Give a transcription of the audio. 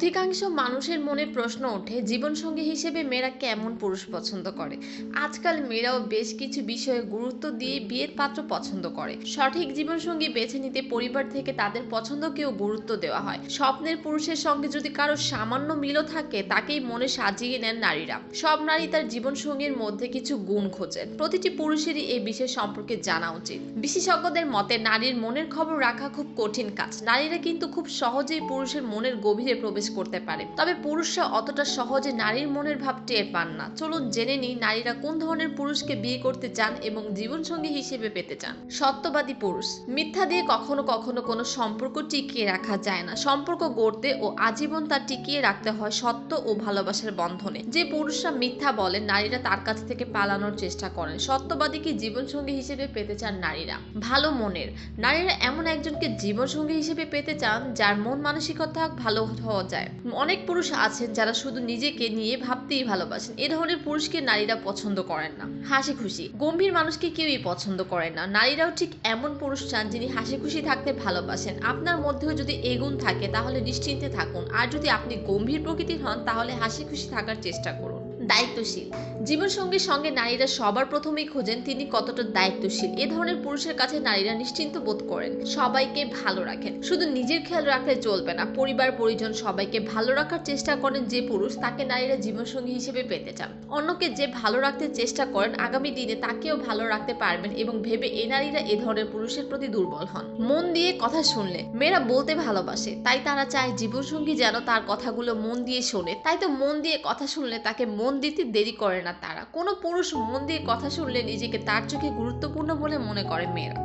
অধিকাংশ মানুষের মনে প্রশ্ন ওঠে, জীবনসঙ্গী হিসেবে মেয়েরা কেমন পুরুষ পছন্দ করে? আজকাল মেয়েরাও বেশ কিছু বিষয়ে গুরুত্ব দিয়ে বিয়ের পাত্র পছন্দ করে। সঠিক জীবনসঙ্গী বেছে নিতে পরিবার থেকে তাদের পছন্দকেও গুরুত্ব দেওয়া হয়। স্বপ্নের পুরুষের সঙ্গে যদি কারও সামান্য মিলও থাকে, তাকেই মনে সাজিয়ে নেন নারীরা। সব নারী তার জীবনসঙ্গীর মধ্যে কিছু গুণ খোঁজেন। প্রতিটি পুরুষেরই এই বিষয় সম্পর্কে জানা উচিত। বিশেষজ্ঞদের মতে, নারীর মনের খবর রাখা খুব কঠিন কাজ। নারীরা কিন্তু খুব সহজেই পুরুষের মনের গভীরে প্রবেশ করতে পারে। তবে পুরুষরা অতটা সহজে নারীর মনের ভাব টের পান না। চলুন জেনে নিই নারীরা কোন ধরনের পুরুষকে বিয়ে করতে চান এবং জীবনসঙ্গী হিসেবে পেতে চান। সত্যবাদী পুরুষ। মিথ্যা দিয়ে কখনো কখনো কোনো সম্পর্ক টিকিয়ে রাখা যায় না। সম্পর্ক গড়তে ও আজীবন তা টিকিয়ে রাখতে হয় সত্য ও ভালোবাসার বন্ধনে। যে পুরুষরা মিথ্যা বলেন নারীরা তার কাছ থেকে পালানোর চেষ্টা করেন। সত্যবাদী সত্যবাদীকে জীবনসঙ্গী হিসেবে পেতে চান নারীরা? ভালো মনের। নারীরা এমন একজনকে জীবনসঙ্গী হিসেবে পেতে চান যার মন মানসিকতা ভালো হওয়া যায়। অনেক পুরুষ আছেন যারা শুধু নিজেকে নিয়ে ভাবতেই ভালোবাসেন। এ ধরনের পুরুষকে নারীরা পছন্দ করেন না। হাসি খুশি। গম্ভীর মানুষকে কেউই পছন্দ করে না। নারীরাও ঠিক এমন পুরুষ চান যিনি হাসি খুশি থাকতে ভালোবাসেন। আপনার মধ্যেও যদি এগুণ থাকে তাহলে নিশ্চিন্তে থাকুন। আর যদি আপনি গম্ভীর প্রকৃতির হন তাহলে হাসি খুশি থাকার চেষ্টা করুন। দায়িত্বশীল। জীবনসঙ্গীর সঙ্গে নারীরা সবার প্রথমেই খোঁজেন তিনি কতটা দায়িত্বশীল। এ ধরনের পুরুষের কাছে নারীরা নিশ্চিন্ত বোধ করেন, সবাইকে ভালো রাখেন। শুধু নিজের খেয়াল রাখলে চলবে না, পরিবার, পরিজন সবাইকে ভালো রাখার চেষ্টা করেন যে পুরুষ তাকে নারীরা জীবনসঙ্গী হিসেবে পেতে চান। অন্যকে যে ভালো রাখতে চেষ্টা করেন, আগামী দিনে তাকেও ভালো রাখতে পারবেন এবং ভেবে এ নারীরা এ ধরনের পুরুষের প্রতি দুর্বল হন। মন দিয়ে কথা শুনলে, মেয়েরা বলতে ভালোবাসে, তাই তারা চায় জীবনসঙ্গী যেন তার কথাগুলো মন দিয়ে শোনে। তাই তো মন দিয়ে কথা শুনলে তাকে মন দিতে দেরি করে না তারা। কোনো পুরুষ মন দিয়ে কথা শুনলে নিজেকে তার চোখে গুরুত্বপূর্ণ বলে মনে করে মেয়েরা।